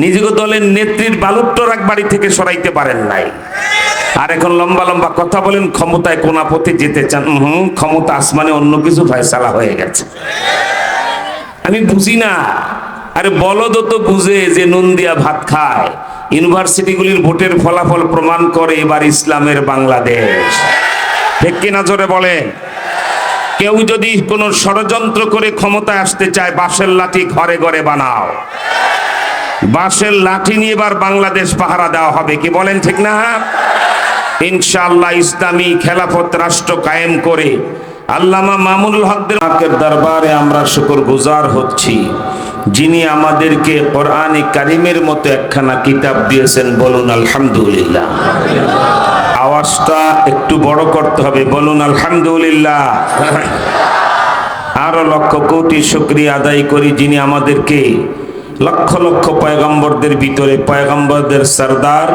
নিজেকে দলের নেত্রীর বালুট্টরাক বাড়ি থেকে সরাইতে পারেন নাই। আর এখন লম্বা লম্বা কথা বলেন, ক্ষমতায় কোনাপথে যেতে চান? হুম, ক্ষমতা আসমানে অন্য কিছু ফয়সালা হয়ে গেছে। আমি বুঝি না। আরে বলদ তো বুঝে যে নুন দিয়া ভাত খায়। ইউনিভার্সিটিগুলির ভোটের ফলাফল প্রমাণ করে এবার ইসলামের বাংলাদেশ। ঠিক কিনা জোরে বলে কেউ যদি কোনো ষড়যন্ত্র করে ক্ষমতায় আসতে চায়, বাঁশের লাঠি ঘরে ঘরে বানাও। বাঁশের লাঠি নিয়ে এবার বাংলাদেশ পাহারা দেওয়া হবে, কি বলেন ঠিক না? ইনশাআল্লাহ ইসলামী খেলাফত রাষ্ট্র কায়েম করে আল্লামা মামুনুল হকের দরবারে আমরা শুকর গুজার হচ্ছি। যিনি আমাদেরকে কোরআনে কারিমের মতো একখানা কিতাব দিয়েছেন, বলুন আলহামদুলিল্লাহ। আওয়াজটা একটু বড় করতে হবে, বলুন আলহামদুলিল্লাহ। আরও লক্ষ কোটি শুক্রিয়া আদায় করি যিনি আমাদেরকে লক্ষ লক্ষ পয়গম্বরদের ভিতরে পয়গম্বরদের সর্দার,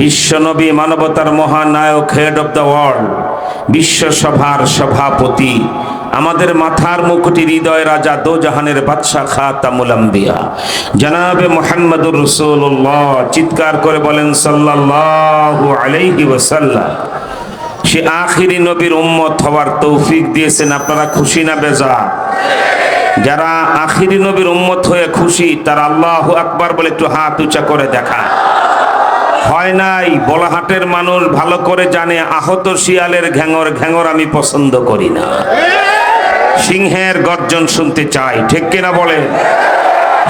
বিশ্বনবী মানবতার মহানায়ক হেড অব দ্য ওয়ার্ল্ড বিশ্বসভার সভাপতি, আমাদের মাথার মুকুটি হৃদয় রাজা দো জাহানের বাদশাহ খাতামুল আম্বিয়া। জনাবে মোহাম্মদুর রসুল্লাহ চিৎকার করে বলেন, সাল্লাল্লাহু আলাইহি ওয়াসাল্লাম। সে আখিরি নবীর উম্মত হওয়ার তৌফিক দিয়েছেন, আপনারা খুশি না বেজা যারা আখিরি নবীর উম্মত হয়ে খুশি, তারা আল্লাহ আকবার বলে একটু হাত উঁচা করে দেখা। হয় নাই, বলাহাটের মানুষ ভালো করে জানে, আহত শিয়ালের ঘ্যাঙর ঘ্যাঙর আমি পছন্দ করি না। সিংহের গর্জন শুনতে চাই, ঠিক কিনা বলে?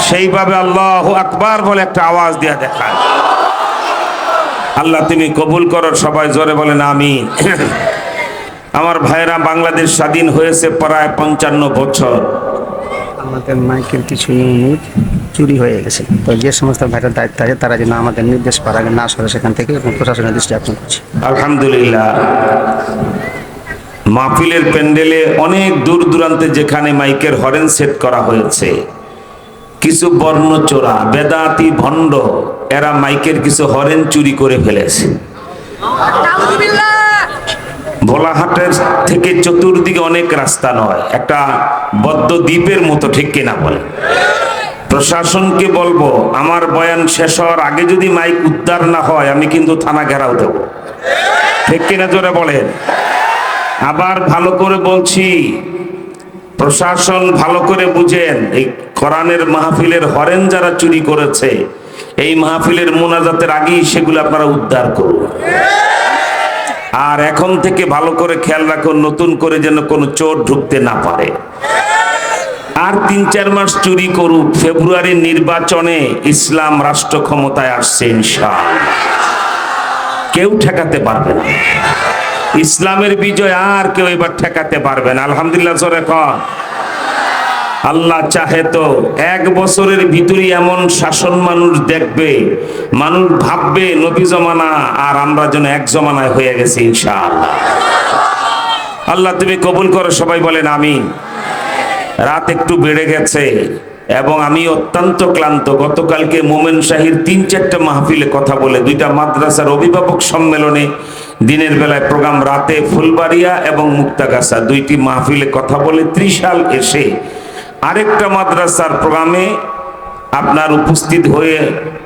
সেইভাবে আল্লাহ আকবার বলে একটা আওয়াজ দিয়া দেখায়। আল্লাহ তুমি কবুল করো, সবাই জোরে বলেন আমি আমার ভাইরা বাংলাদেশ স্বাধীন হয়েছে প্রায় পঞ্চান্ন বছর। আমাদের মাইকের কিছু ইউনিট চুরি হয়ে গেছে। তো যে সমস্ত ভাইটার দায়িত্ব আছে তারা যেন আমাদের নির্দেশ পার আগে না সরে সেখান থেকে এবং প্রশাসনের দৃষ্টি আকর্ষণ করছি। আলহামদুলিল্লাহ। মাহফিলের প্যান্ডেলে অনেক দূর দূরান্তে যেখানে মাইকের হরেন সেট করা হয়েছে কিছু বর্ণচোরা বেদাতি ভণ্ড এরা মাইকের কিছু হরেন চুরি করে ফেলেছে। ভোলাহাটের থেকে চতুর্দিকে অনেক রাস্তা নয়, একটা বদ্ধ দ্বীপের মতো, ঠিক কিনা বলে। প্রশাসনকে বলব, আমার বয়ান শেষ হওয়ার আগে যদি মাইক উদ্ধার না হয়, আমি কিন্তু থানা ঘেরাও দেব। ঠিক কিনা জোরে বলেন? আবার ভালো করে বলছি, প্রশাসন ভালো করে বুঝেন, এই কোরআনের মাহফিলের হরেন যারা চুরি করেছে, এই মাহফিলের মোনাজাতের আগেই সেগুলো আপনারা উদ্ধার করুন। আর এখন থেকে ভালো করে খেয়াল রাখো, নতুন করে যেন কোনো চোর ঢুকতে না পারে। আর তিন চার মাস চুরি করুক, ফেব্রুয়ারির নির্বাচনে ইসলাম রাষ্ট্র ক্ষমতায় আসছে কেউ ঠেকাতে পারবে না। ইসলামের বিজয় আর কেউ এবার ঠেকাতে পারবে না। আলহামদুলিল্লাহ এখন আল্লাহ চাহে তো এক বছরের ভিতরে এমন শাসন মানুষ দেখবে, মানুষ ভাববে নবী জমানা আর আমরা যেন এক জমানায় হয়ে গেছি ইনশাআল্লাহ। আল্লাহ তুমি কবুল করো, সবাই বলেন আমিন। রাত একটু বেড়ে গেছে এবং আমি অত্যন্ত ক্লান্ত। গতকালকে মোমেন শাহির তিন চারটা মাহফিলে কথা বলে, দুইটা মাদ্রাসার অভিভাবক সম্মেলনে দিনের বেলায় প্রোগ্রাম রাতে ফুলবাড়িয়া এবং মুক্তাগাছা, দুইটি মাহফিলে কথা বলে ত্রিশাল এসে আরেকটা মাদ্রাসার প্রোগ্রামে আপনার উপস্থিত হয়ে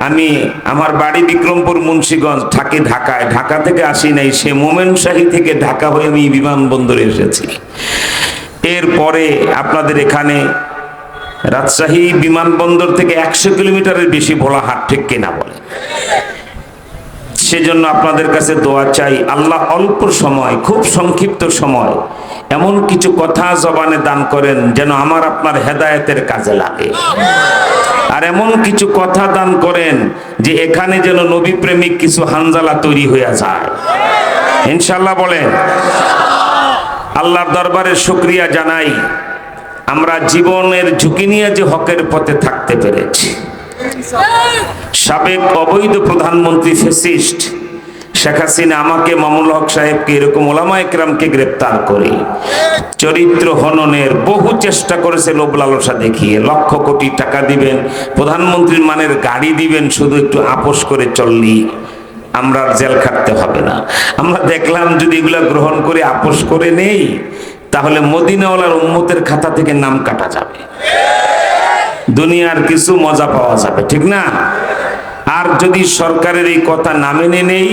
আমি আমার বাড়ি বিক্রমপুর, মুন্সীগঞ্জ থাকি ঢাকায়, ঢাকা থেকে আসি নাই, সে মোমেন শাহী থেকে ঢাকা হয়ে আমি বিমানবন্দরে এসেছি। এরপরে আপনাদের এখানে রাজশাহী বিমানবন্দর থেকে একশো কিলোমিটারের বেশি ভোলাহাট ঠিক কিনা বলে। সেজন্য আপনাদের কাছে দোয়া চাই। আল্লাহ অল্প সময়, খুব সংক্ষিপ্ত সময়, এমন কিছু কথা জবানে দান করেন যেন আমার আপনার হেদায়েতের কাজে লাগে। আর এমন কিছু কথা দান করেন যে এখানে যেন নবী প্রেমিক কিছু হানজালা তৈরি হয়ে যায়। ইনশাল্লাহ বলেন, আল্লাহর দরবারে শুক্রিয়া জানাই, আমরা জীবনের ঝুঁকি নিয়ে যে হকের পথে থাকতে পেরেছি। সাবেক অবৈধ প্রধানমন্ত্রী ফেসিস্ট শেখ হাসিনা আমাকে মামুল হক সাহেবকে এরকম ওলামা একরামকে গ্রেপ্তার করে। চরিত্র হননের বহু চেষ্টা করেছে লোভ লালসা দেখিয়ে। লক্ষ কোটি টাকা দিবেন, প্রধানমন্ত্রীর মানের গাড়ি দিবেন, শুধু একটু আপোষ করে চললি আমরা জেল খাটতে হবে না। আমরা দেখলাম যদি এগুলা গ্রহণ করে আপোষ করে নেই, তাহলে মদিনাওয়ালার উম্মতের খাতা থেকে নাম কাটা যাবে। দুনিয়ার কিছু মজা পাওয়া যাবে, ঠিক না? আর যদি সরকারের এই কথা না মেনে নেই,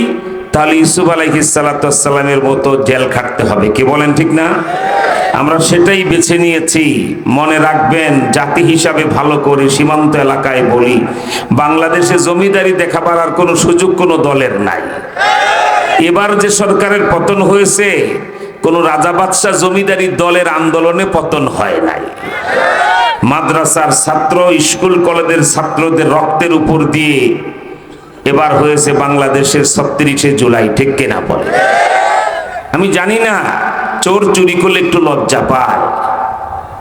তাহলে ইউসুফ আলাইহিসালামের মতো জেল খাটতে হবে, কি বলেন ঠিক না? আমরা সেটাই বেছে নিয়েছি। মনে রাখবেন, জাতি হিসাবে ভালো করে সীমান্ত এলাকায় বলি, বাংলাদেশে জমিদারি দেখাবার আর কোনো সুযোগ কোনো দলের নাই। এবার যে সরকারের পতন হয়েছে, কোন রাজা বাদশাহ জমিদারি দলের আন্দোলনে পতন হয় নাই। মাদ্রাসার ছাত্র, স্কুল কলেজের ছাত্রদের রক্তের উপর দিয়ে এবার হয়েছে বাংলাদেশের ছত্রিশে জুলাই, ঠিক কিনা বলে? আমি জানি না, চোর চুরি করলে একটু লজ্জা পায়।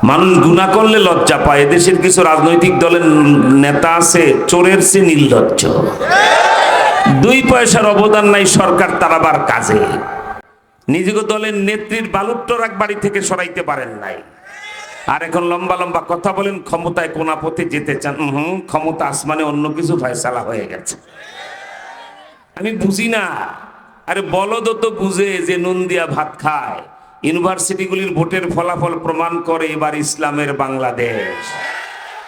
মানুষ গুণা করলে লজ্জা পায়। এদেশের কিছু রাজনৈতিক দলের নেতা আছে, চোরের সে নির্লজ্জ। দুই পয়সার অবদান নাই, সরকার তার আবার কাজে। নিজেকে দলের নেত্রীর বালুট্টরাক বাড়ি থেকে সরাইতে পারেন নাই। আর এখন লম্বা লম্বা কথা বলেন, ক্ষমতায় কোনা পথে যেতে চান? হুম, ক্ষমতা আসমানে অন্য কিছু ফয়সালা হয়ে গেছে। আমি বুঝি না। আরে বলদ তো বুঝে যে নুন দিয়া ভাত খায়। ইউনিভার্সিটিগুলির ভোটের ফলাফল প্রমাণ করে এবার ইসলামের বাংলাদেশ।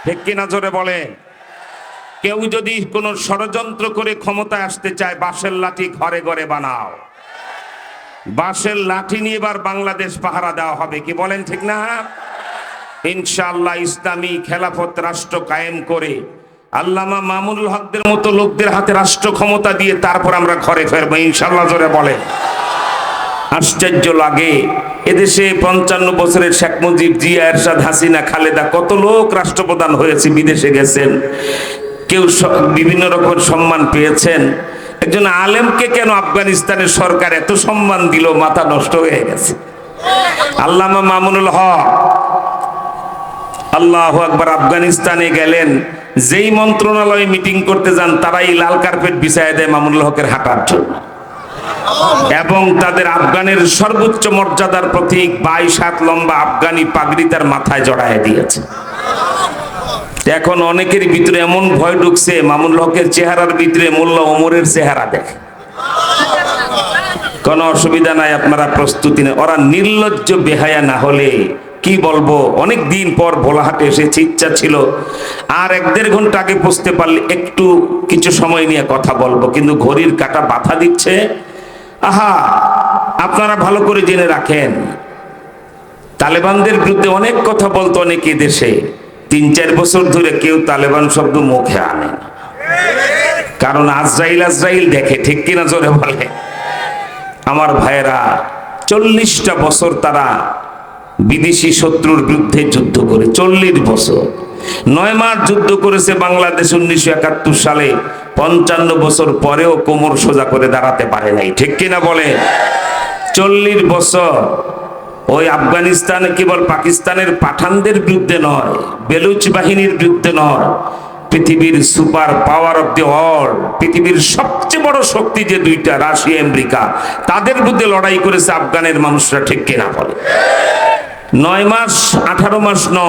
ঠিক কিনা জোরে বলেন? কেউ যদি কোনো ষড়যন্ত্র করে ক্ষমতায় আসতে চায়, বাঁশের লাঠি ঘরে ঘরে বানাও। বাঁশের লাঠি নিয়ে এবার বাংলাদেশ পাহারা দেওয়া হবে, কি বলেন ঠিক না? ইনশাআল্লাহ ইসলামী খেলাফত রাষ্ট্র কায়েম করে আল্লামা মামুনুল হকদের মতো লোকদের হাতে রাষ্ট্র ক্ষমতা দিয়ে তারপর আমরা ঘরে ফেরবো ইনশাল্লাহ জোরে বলে আশ্চর্য লাগে, এদেশে পঞ্চান্ন বছরের শেখ মুজিব, জিয়া, এরশাদ, হাসিনা, খালেদা কত লোক রাষ্ট্রপ্রধান হয়েছে, বিদেশে গেছেন। কেউ বিভিন্ন রকম সম্মান পেয়েছেন। একজন আলেমকে কেন আফগানিস্তানের সরকার এত সম্মান দিল, মাথা নষ্ট হয়ে গেছে। আল্লামা মামুনুল হক আল্লাহ আকবার আফগানিস্তানে গেলেন, যেই মন্ত্রণালয়ে মিটিং করতে যান, তারাই লাল কার্পেট বিছায় দেয় মামুল হকের হাঁটার জন্য। এবং তাদের আফগানের সর্বোচ্চ মর্যাদার প্রতীক বাইশ হাত লম্বা আফগানি পাগড়ি তার মাথায় জড়ায় দিয়েছে। এখন অনেকের ভিতরে এমন ভয় ঢুকছে, মামুনুল হকের চেহারার ভিতরে মোল্লা ওমরের চেহারা দেখে। কোনো অসুবিধা নাই, আপনারা প্রস্তুতি নেই ওরা নির্লজ্জ, বেহায়া না হলে কি বলব? অনেক দিন পর ভোলাহাটে এসেছে, ইচ্ছা ছিল। আর এক দেড় ঘণ্টা আগে বুঝতে পারলে একটু কিছু সময় নিয়ে কথা বলব। কিন্তু ঘড়ির কাটা বাধা দিচ্ছে। আহা, আপনারা ভালো করে জেনে রাখেন। তালেবানদের বিরুদ্ধে অনেক কথা বলতো অনেকে দেশে। তিন চার বছর ধরে কেউ তালেবান শব্দ মুখে আনে না। কারণ আজরাইল আজরাইল দেখে, ঠিক কিনা জোরে বলে? আমার ভাইয়েরা, চল্লিশটা বছর তারা বিদেশি শত্রুর বিরুদ্ধে যুদ্ধ করে চল্লিশ বছর। নয় মাস যুদ্ধ করেছে বাংলাদেশ উনিশশো একাত্তর সালে। পঞ্চান্ন বছর পরেও কোমর সোজা করে দাঁড়াতে পারে নাই। ঠিক কিনা বলে চল্লিশ বছর। ওই আফগানিস্তানে কেবল পাকিস্তানের পাঠানদের বিরুদ্ধে নয়, বেলুচ বাহিনীর বিরুদ্ধে নয়। পৃথিবীর super power of the world, পৃথিবীর সবচেয়ে বড় শক্তি যে দুইটা, রাশিয়া, আমেরিকা, তাদের বিরুদ্ধে লড়াই করেছে আফগানের মানুষরা, ঠিক কিনা বলে নয় মাস, আঠারো মাস ন,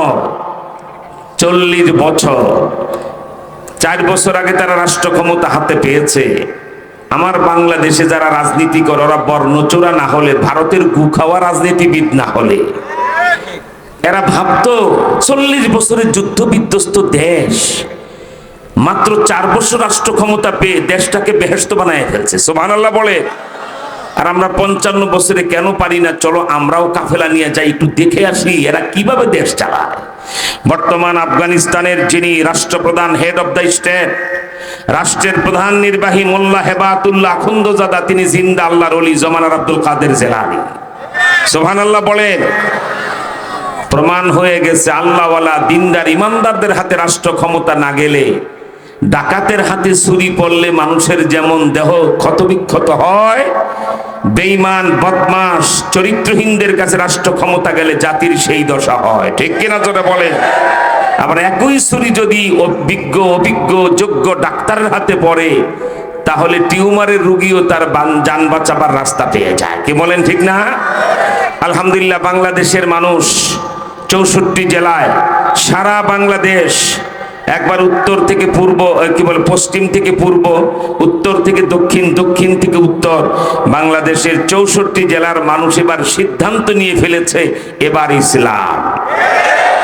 চল্লিশ বছর। চার বছর আগে তারা রাষ্ট্র ক্ষমতা হাতে পেয়েছে। আমার বাংলাদেশে যারা রাজনীতি করে, ওরা বর্ণচোরা না হলে, ভারতের গু খাওয়া রাজনীতিবিদ না হলে। এরা ভাবতো, চল্লিশ বছরের যুদ্ধ বিধ্বস্ত দেশ। মাত্র চার বছর রাষ্ট্র ক্ষমতা পেয়ে দেশটাকে বেহেস্ত বানায় ফেলছে। সোমান আল্লাহ বলে আর আমরা পঞ্চান্ন বছরে কেন পারি না? চলো আমরাও কাফেলা নিয়ে যাই, একটু দেখে আসি এরা কীভাবে দেশ চালায়। বর্তমান আফগানিস্তানের যিনি রাষ্ট্রপ্রধান হেড অফ দ্য স্টেট রাষ্ট্রের প্রধান নির্বাহী মোল্লা হেবাতুল্লাহ আখুন্দজাদা, তিনি জিন্দা আল্লাহর অলি জমানার আব্দুল কাদের জেলানি। সোহান আল্লাহ বলেন, প্রমাণ হয়ে গেছে আল্লাহওয়ালা দিনদার ইমানদারদের হাতে রাষ্ট্র ক্ষমতা না গেলে ডাকাতের হাতে ছুরি পড়লে মানুষের যেমন দেহ ক্ষতবিক্ষত হয়, বেঈমান বদমাস চরিত্রহীনদের কাছে রাষ্ট্র ক্ষমতা গেলে জাতির সেই দশা হয়। ঠিক কিনা জোরে বলেন? আবার একই ছুরি যদি অভিজ্ঞ অভিজ্ঞ, যোগ্য ডাক্তারের হাতে পড়ে, তাহলে টিউমারের রুগীও তার যান বাঁচাবার রাস্তা পেয়ে যায়। কি বলেন ঠিক না? আলহামদুলিল্লাহ, বাংলাদেশের মানুষ চৌষট্টি জেলায় সারা বাংলাদেশ একবার উত্তর থেকে পূর্ব কি বলে, পশ্চিম থেকে পূর্ব, উত্তর থেকে দক্ষিণ দক্ষিণ থেকে উত্তর। বাংলাদেশের চৌষট্টি জেলার মানুষ এবার সিদ্ধান্ত নিয়ে ফেলেছে, এবার ইসলাম।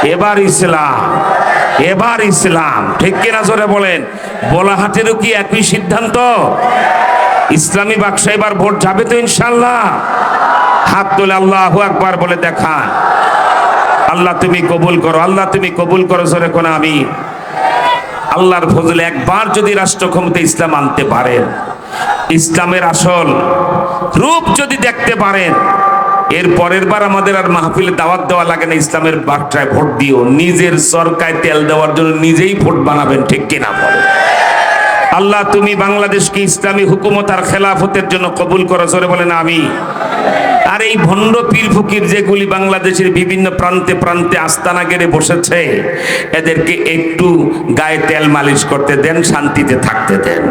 এবার ইসলাম। এবার ইসলাম। ঠিক কিনা জোরে বলেন? বোলাহাটেরও কি একই সিদ্ধান্ত? ইসলামী বাক্সা এবার ভোট যাবে তো ইনশাল্লাহ হাত তোলে আল্লাহ একবার বলে দেখান। আল্লাহ তুমি কবুল করো, আল্লাহ তুমি কবুল করো জোরে কোন আমি। আল্লাহর ফজলে একবার যদি রাষ্ট্র ক্ষমতা ইসলাম আনতে পারেন, ইসলামের আসল রূপ যদি দেখতে পারেন, এর পরের বার আমাদের আর মাহফিলে দাওয়াত দেওয়া লাগে না, ইসলামের বার্তায় ভোট দিও। নিজের সরকায় তেল দেওয়ার জন্য নিজেই ভোট বানাবেন, ঠিক কিনা বলে? আল্লাহ তুমি বাংলাদেশকে ইসলামী হুকুমত আর খেলাফতের জন্য কবুল করো, জোরে বলেন আমি আর এই ভণ্ড পীর ফকির যেগুলি বাংলাদেশের বিভিন্ন প্রান্তে প্রান্তে আস্তানা গেড়ে বসেছে, এদেরকে একটু গায়ে তেল মালিশ করতে দেন, শান্তিতে থাকতে দেন।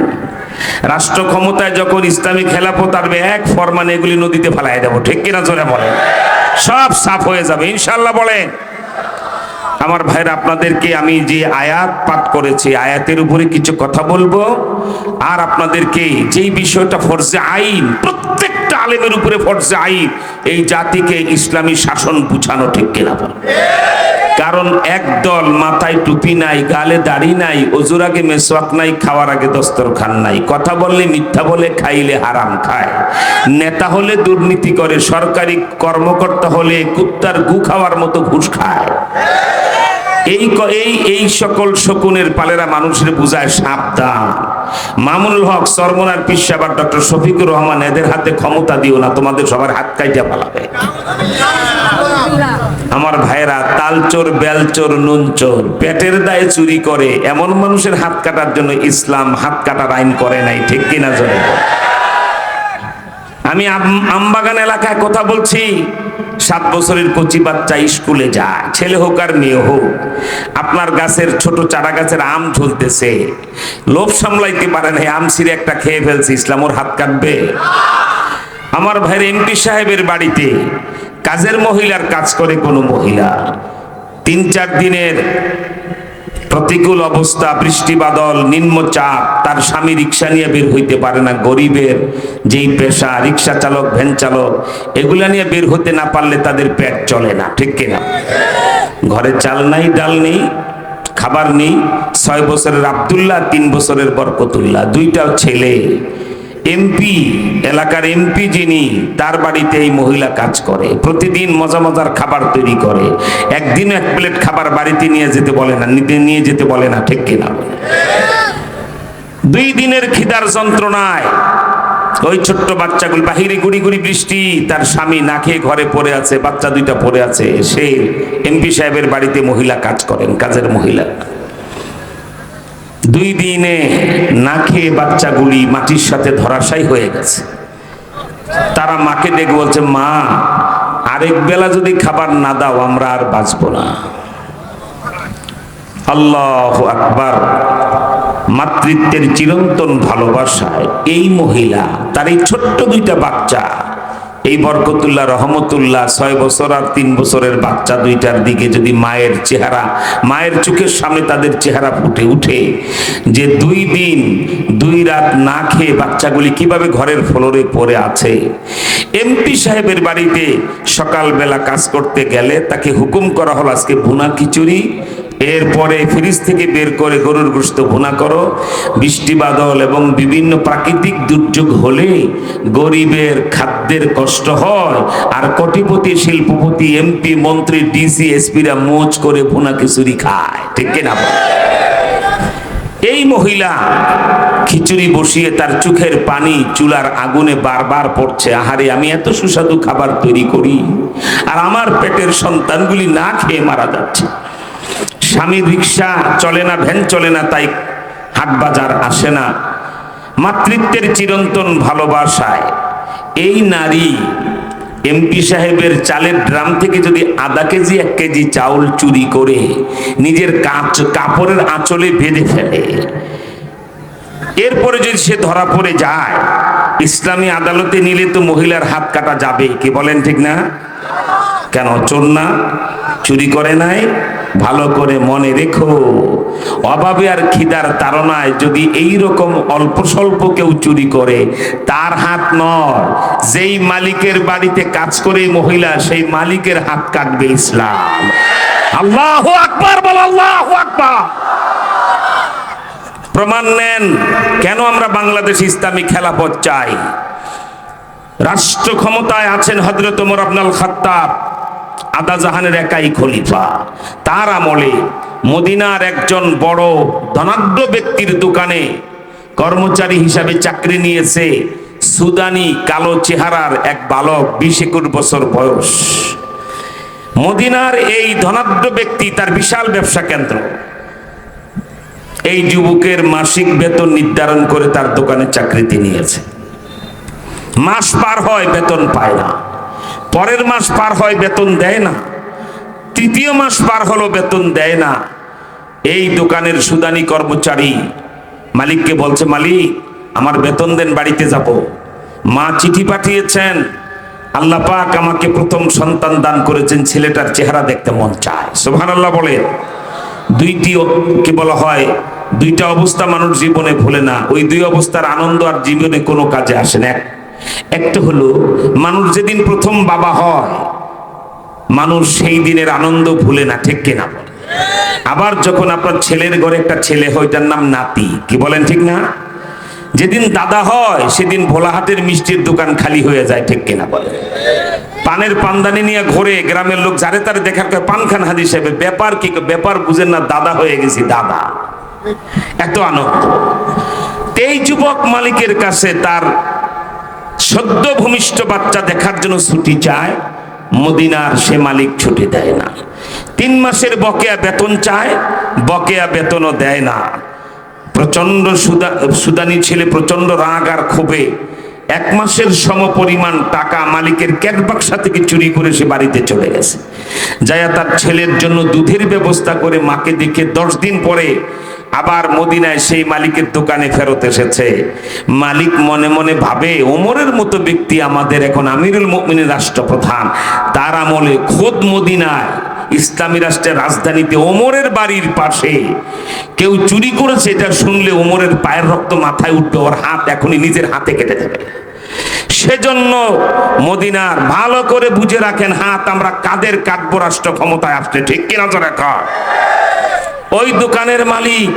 রাষ্ট্র ক্ষমতায় যখন ইসলামী খেলাফত আসবে এক ফরমান এগুলি নদীতে ফেলাই দেবো, ঠিক কিনা জোরে বলেন? সব সাফ হয়ে যাবে ইনশাল্লাহ বলেন। আমার ভাইরা, আপনাদেরকে আমি যে আয়াত পাঠ করেছি, আয়াতের উপরে কিছু কথা বলব, আর আপনাদেরকে যেই বিষয়টা ফরজে আইন প্রত্যেকটা আলেমের উপরে ফরজে আইন, এই জাতিকে ইসলামী শাসন বুঝানো ঠিক কিনা কারণ একদল মাথায় টুপি নাই, গালে দাড়ি নাই, অজুর আগে মেসওয়াক নাই, খাওয়ার আগে দস্তরখান নাই। কথা বললে মিথ্যা বলে, খাইলে হারাম খায়। নেতা হলে দুর্নীতি করে, সরকারি কর্মকর্তা হলে কুত্তার গু খাওয়ার মতো ঘুষ খায়। এই এই সকল শকুনের পালেরা মানুষের বুঝায় সাবধান। মামুনুল হক, সরমনার পিসাবার ডক্টর শফিকুর রহমান, এদের হাতে ক্ষমতা দিও না, তোমাদের সবার হাত কাইটা পালাবে। আমার ভাইরা তালচোর, বেলচোর, নুনচোর, পেটের দায়ে চুরি করে, এমন মানুষের হাত কাটার জন্য ইসলাম হাত কাটার আইন করে নাই, ঠিক কিনা জন্য আমি আম- আমবাগান এলাকায় কথা বলছি। সাত বছরের কচি বাচ্চা স্কুলে যায়। ছেলে হোক আর মেয়ে হোক, আপনার গাছের ছোট চারা গাছের আম ঝুলতেছে। লোভ সামলাইতে পারে না আম ছিঁড়ে একটা খেয়ে ফেলছে, ইসলাম ওর হাত কাটবে। আমার ভাইয়ের এমপি সাহেবের বাড়িতে কাজের মহিলার কাজ করে কোনো মহিলা। তিন চার দিনের প্রতিকূল অবস্থা, বৃষ্টি বাদল নিম্নচাপ তার স্বামী রিক্সা নিয়ে বের হইতে পারে না। গরিবের যেই পেশা, রিক্সা চালক, ভ্যান চালক, এগুলা নিয়ে বের হতে না পারলে তাদের পেট চলে না, ঠিক কিনা? ঘরে চাল নাই, ডাল নেই, খাবার নেই, ছয় বছরের আবদুল্লাহ, তিন বছরের বরকতুল্লাহ দুইটা ছেলে। এমপি, এলাকার এমপি যিনি, তার বাড়িতে এই মহিলা কাজ করে। প্রতিদিন মজা মজার খাবার তৈরি করে। একদিন এক প্লেট খাবার বাড়িতে নিয়ে যেতে বলে না, নিতে নিয়ে যেতে বলে না, ঠিক কিনা? দুই দিনের খিদার যন্ত্রণায় ওই ছোট্ট বাচ্চাগুলো বাহিরে গুড়ি গুড়ি বৃষ্টি, তার স্বামী না খেয়ে ঘরে পড়ে আছে, বাচ্চা দুইটা পড়ে আছে। সে এমপি সাহেবের বাড়িতে মহিলা কাজ করেন, কাজের মহিলা। দুই দিনে না খেয়ে বাচ্চাগুলি মাটির সাথে ধরাশায়ী হয়ে গেছে। তারা মাকে ডেকে বলছে, মা, আরেক বেলা যদি খাবার না দাও, আমরা আর বাঁচবো না। আল্লাহ আকবার। মাতৃত্বের চিরন্তন ভালোবাসায় এই মহিলা, তার এই ছোট্ট দুইটা বাচ্চা এই বরকতুল্লাহ, রহমতুল্লাহ, ছয় বছর আর তিন বছরের বাচ্চা দুইটার দিকে যদি মায়ের চেহারা, মায়ের চোখের সামনে তাদের চেহারা ফুটে উঠে, যে দুই দিন দুই রাত না খেয়ে বাচ্চাগুলি কীভাবে ঘরের ফ্লোরে পড়ে আছে, এমপি সাহেবের বাড়িতে সকালবেলা কাজ করতে গেলে তাকে হুকুম করা হলো আজকে ভুনা খিচুড়ি এরপরে ফ্রিজ থেকে বের করে গরুর গোস্ত ভুনা করো। বৃষ্টি বাদল এবং বিভিন্ন প্রাকৃতিক দুর্যোগ হলে গরিবের খাদ্যের কষ্ট হয়। আর কোটিপতি, শিল্পপতি, এমপি, মন্ত্রী, ডিসি, এসপিরা মোচ করে ভুনা খিচুড়ি খায়। ঠিক কিনা? এই মহিলা খিচুড়ি বসিয়ে তার চোখের পানি চুলার আগুনে বারবার পড়ছে। আহারে, আমি এত সুস্বাদু খাবার তৈরি করি। আর আমার পেটের সন্তানগুলি না খেয়ে মারা যাচ্ছে। স্বামীর রিক্সা চলে না, ভ্যান চলে না, তাই হাট বাজার আসে না। মাতৃত্বের চিরন্তন ভালোবাসায় এই নারী এমপি সাহেবের চালের ড্রাম থেকে যদি আধা কেজি, এক কেজি চাউল চুরি করে নিজের কাঁচ, কাপড়ের আঁচলে বেঁধে ফেলে। এরপরে যদি সে ধরা পড়ে যায়, ইসলামী আদালতে নিলে তো মহিলার হাত কাটা যাবে। কি বলেন ঠিক না? কেন? চোর না? চুরি করে নাই? ভালো করে মনে রেখো। অভাবে আর খিদার তাড়নায় যদি এই রকম অল্প স্বল্প কেউ চুরি করে, তার হাত নয়। যেই মালিকের বাড়িতে কাজ করে মহিলা, সেই মালিকের হাত কাটবে ইসলাম। আল্লাহ আকবার, বল আল্লাহ আকবার। প্রমাণ নেন, কেন আমরা বাংলাদেশ ইসলামী খেলাফত চাই? রাষ্ট্র ক্ষমতায় আছেন হজরত ওমর আবনাল খাত্তাব। আদা জাহানের একাই খলিফা। তার আমলে মদিনার একজন বড় ধনাঢ্য ব্যক্তির দোকানে কর্মচারী হিসাবে চাকরি নিয়েছে সুদানি কালো চেহারার এক বালক বিশ একুশ বছর বয়স। মদিনার এই ধনাঢ্য ব্যক্তি তার বিশাল ব্যবসা কেন্দ্র। এই যুবকের মাসিক বেতন নির্ধারণ করে তার দোকানে চাকরিতে নিয়েছে। মাস পার হয়, বেতন পায় না। পরের মাস পার হয়, বেতন দেয় না। তৃতীয় মাস পার হলো, বেতন দেয় না। এই দোকানের সুদানি কর্মচারী মালিককে বলছে, মালিক, আমার বেতন দেন, বাড়িতে যাব। মা চিঠি পাঠিয়েছেন। আল্লাহ পাক আমাকে প্রথম সন্তান দান করেছেন, ছেলেটার চেহারা দেখতে মন চায়। সুবহানাল্লাহ আল্লাহ বলে, দুইটি কি বলা হয়, দুইটা অবস্থা মানুষ জীবনে ভুলে না। ওই দুই অবস্থার আনন্দ আর জীবনে কোনো কাজে আসে না। একটা হলো, মানুষ যেদিন প্রথম বাবা হয়, মানুষ সেই দিনের আনন্দ ভুলে না, ঠিক কিনা আবার যখন আপনার ছেলের ঘরে একটা ছেলে হয় তার নাম নাতি, কি বলেন ঠিক না? যেদিন দাদা হয়, সেদিন ভোলাহাটের মিষ্টির দোকান খালি হয়ে যায়, ঠিক কিনা বলে? পানের পানদানি নিয়ে ঘোরে, গ্রামের লোক যারে তারে দেখার পান খান হাদি সাহেব ব্যাপার কি ব্যাপার বুঝেন না, দাদা হয়ে গেছি, দাদা। এত আনন্দ। এই যুবক মালিকের কাছে তার সদ্য ভূমিষ্ঠ বাচ্চা দেখার জন্য ছুটি চায়, মদিনার সে মালিক ছুটি দেয় না। তিন মাসের বকেয়া বেতন চায়, বকেয়া বেতনও দেয় না। প্রচণ্ড সুদা, সুদানি ছেলে প্রচণ্ড রাগ আর ক্ষোভে। এক মাসের সম পরিমাণ টাকা মালিকের ক্যাটবাক্সা থেকে চুরি করে সে বাড়িতে চলে গেছে। যায়া তার ছেলের জন্য দুধের ব্যবস্থা করে মাকে দেখে দশ দিন পরে আবার মদিনায় সেই মালিকের দোকানে ফেরত এসেছে। মালিক মনে মনে ভাবে, ওমরের মতো ব্যক্তি আমাদের এখন আমিরুল মুমিনের রাষ্ট্রপ্রধান। তার আমলে খোদ মদিনায়, ইসলামী রাষ্ট্রের রাজধানীতে ওমরের বাড়ির পাশে। কেউ চুরি করেছে এটা শুনলে ওমরের পায়ের রক্ত মাথায় উঠবে, ওর হাত এখনই নিজের হাতে কেটে দেবে সেজন্য মদিনার ভালো করে বুঝে রাখেন, হাত আমরা কাদের কাটবো রাষ্ট্র ক্ষমতায় আসছে, ঠিক কিনা তো রেখা ওই দোকানের মালিক,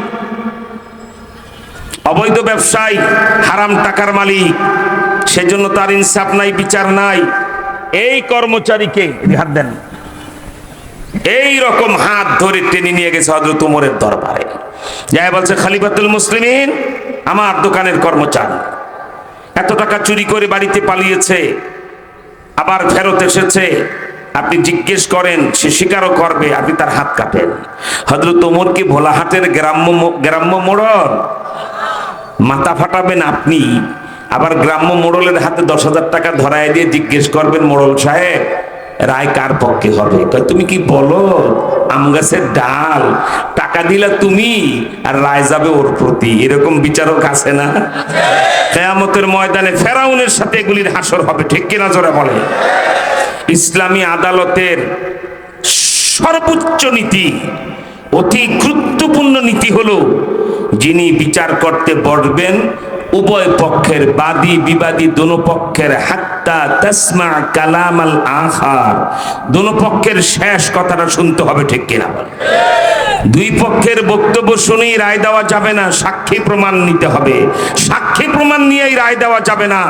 অবৈধ ব্যবসায়ী, হারাম টাকার মালিক। সেজন্য তার ইনসাফ নাই, বিচার নাই। এই কর্মচারীকে এদিকে হাত দেন। এই রকম হাত ধরে টেনে নিয়ে গেছে হজরত উমরের দরবারে। যাই বলছে, খালিফাতুল মুসলিমিন, আমার দোকানের কর্মচারী। এত টাকা চুরি করে বাড়িতে পালিয়েছে, আবার ফেরত এসেছে। আপনি জিজ্ঞেস করেন, সে স্বীকারও করবে, আপনি তার হাত কাটেন হজরত ওমর কি ভোলাহাটের গ্রাম্য গ্রাম্য মোড়ল? মাথা ফাটাবেন আপনি, আবার গ্রাম্য মোড়লের হাতে দশ হাজার টাকা ধরায় দিয়ে জিজ্ঞেস করবেন মোড়ল সাহেব। রায় কার পক্ষে হবে? তুমি কি বলো? আম গাছের ডাল। টাকা দিলা তুমি আর রায় যাবে ওর প্রতি। এরকম বিচারক আছে না? কেয়ামতের ময়দানে ফেরাউনের সাথে এগুলির হাসর হবে। ঠিক কিনা জোরে বলে ইসলামী আদালতের সর্বোচ্চ নীতি, অতি গুরুত্বপূর্ণ নীতি হলো, যিনি বিচার করতে বসবেন উভয় পক্ষের বাদী বিবাদী দোনো পক্ষের হাত্তা তাসমা কালাম আল আখার। দোনো পক্ষের শেষ কথাটা শুনতে হবে ঠিক কিনা দুই পক্ষের বক্তব্য শুনেই রায় দেওয়া যাবে না, সাক্ষী প্রমাণ নিতে হবে। সাক্ষী প্রমাণ নিয়েই রায় দেওয়া যাবে না।